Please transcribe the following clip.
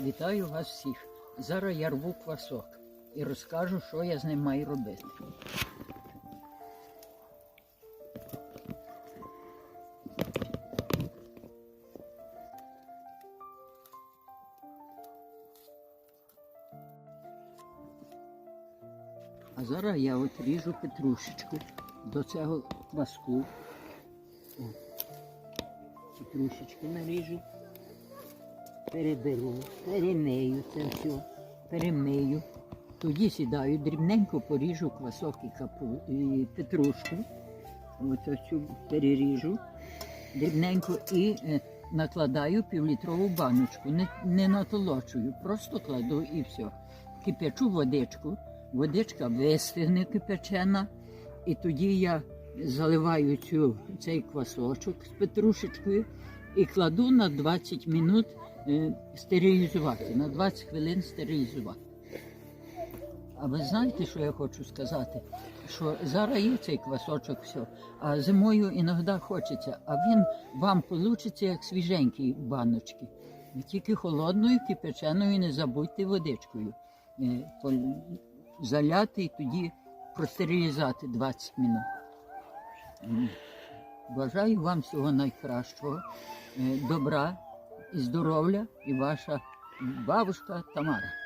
Вітаю вас всіх. Зараз я рву квасок і розкажу, що я з ним маю робити. А зараз я от ріжу петрушечку до цього кваску. Петрушечку наріжу переберу, перемию це все, перемию. Тоді сідаю, дрібненько поріжу квасок і, капу, і петрушку. Ось цю переріжу дрібненько і е, накладаю півлітрову баночку. Не, не натолочую, просто кладу і все. Кипячу водичку, водичка вистигне кипячена, і тоді я заливаю цю, цей квасочок з петрушечкою і кладу на 20 минут стерилізувати, на 20 хвилин стерилізувати. А ви знаєте, що я хочу сказати? Що зараз є цей квасочок, все, а зимою іноді хочеться, а він вам вийде як свіженький баночки. Тільки холодною, кипяченою не забудьте водичкою. е, Заляти і тоді простерилізувати 20 минут. Бажаю вам всього найкращого, е, добра і здоров'я і ваша бабушка Тамара.